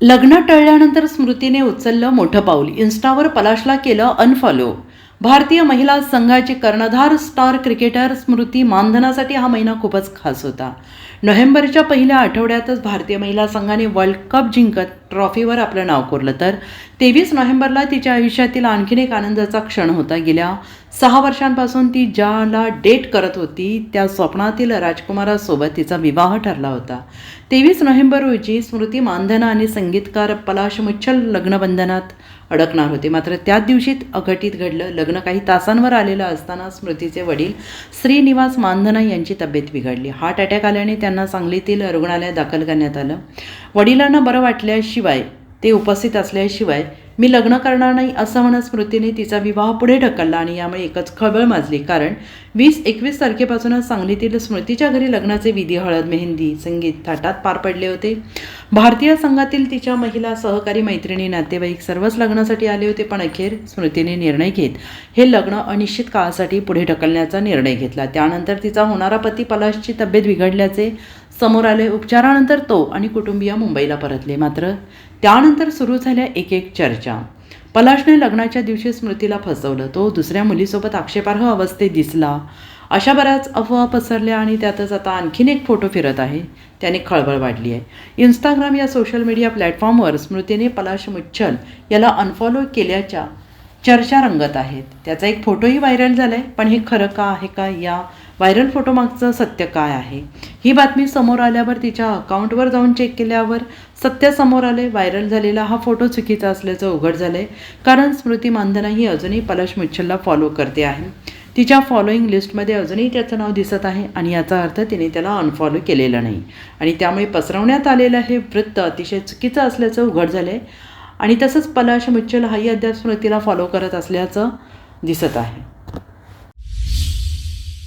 लग्न टळल्यानंतर स्मृतीने उचललं मोठं पाऊल. इन्स्टावर पलाशला केलं अनफॉलो भारतीय महिला संघाची कर्णधार स्टार क्रिकेटर स्मृती मानधनासाठी हा महिना खूपच खास होता. नोव्हेंबरच्या पहिल्या आठवड्यातच भारतीय महिला संघाने वर्ल्ड कप जिंकत ट्रॉफीवर आपलं नाव कोरलं तर तेवीस नोव्हेंबरला तिच्या आयुष्यातील आणखीन एक आनंदाचा क्षण होता गेल्या सहा वर्षांपासून ती ज्याला डेट करत होती त्या स्वप्नातील राजकुमारासोबत तिचा विवाह ठरला होता. तेवीस नोव्हेंबर रोजी स्मृती मानधना आणि संगीतकार पलाश मुच्छल लग्नबंधनात अडकणार होते. मात्र त्याच दिवशी अघटित घडलं. लग्न काही तासांवर आलेलं असताना स्मृतीचे वडील श्रीनिवास मानधना यांची तब्येत बिघडली. हार्ट अटॅक आल्याने त्यांना सांगलीतील रुग्णालयात दाखल करण्यात आलं. वडिलांना बरं वाटल्याशिवाय ते उपस्थित असल्याशिवाय मी लग्न करणार नाही असं म्हणत स्मृतीने तिचा विवाह पुढे ढकलला आणि यामुळे एकच खळबळ माजली. कारण वीस एकवीस तारखेपासूनच सांगलीतील स्मृतीच्या घरी लग्नाचे विधी हळद मेहंदी संगीत थाटात पार पडले होते. भारतीय संघातील तिच्या महिला सहकारी मैत्रिणी नातेवाईक सर्वच लग्नासाठी आले होते पण अखेर स्मृतीने निर्णय घेत हे लग्न अनिश्चित काळासाठी पुढे ढकलण्याचा निर्णय घेतला. त्यानंतर तिचा होणारा पती पलाशची तब्येत बिघडल्याचे समोर आले उपचारानंतर तो आणि कुटुंबीय मुंबईला परतले. मात्र त्यानंतर सुरू झाल्या एक एक चर्चा. पलाशने लग्नाच्या दिवशी स्मृतीला फसवलं. तो दुसऱ्या मुलीसोबत आक्षेपार्ह अवस्थेत दिसला. अशा बऱ्याच अफवा पसरल्या आणि त्यातच आता आणखीन एक फोटो फिरत आहे. त्याने खळबळ वाढली आहे. इंस्टाग्राम या सोशल मीडिया प्लॅटफॉर्मवर स्मृतीने पलाश मुच्छल याला अनफॉलो केल्याच्या चर्चा रंगत आहेत. त्याचा एक फोटोही व्हायरल झाला आहे पण हे खरं का आहे का? या व्हायरल फोटोमागचं सत्य काय आहे? ही बातमी समोर आल्यावर तिच्या अकाउंटवर जाऊन चेक केल्यावर सत्य समोर आले व्हायरल झालेला हा फोटो चुकीचा असल्याचं उघड झालं आहे कारण स्मृती मानधना ही अजूनही पलाश मुच्छलला फॉलो करते आहे. तिच्या फॉलोईंग लिस्टमध्ये अजूनही त्याचं नाव दिसत आहे आणि याचा अर्थ तिने त्याला अनफॉलो केलेला नाही. आणि त्यामुळे पसरवण्यात आलेलं हे वृत्त अतिशय चुकीचं असल्याचं उघड झालं आहे आणि तसंच पलाश मुच्छल हाही अद्याप स्मृतीला फॉलो करत असल्याचं दिसत आहे.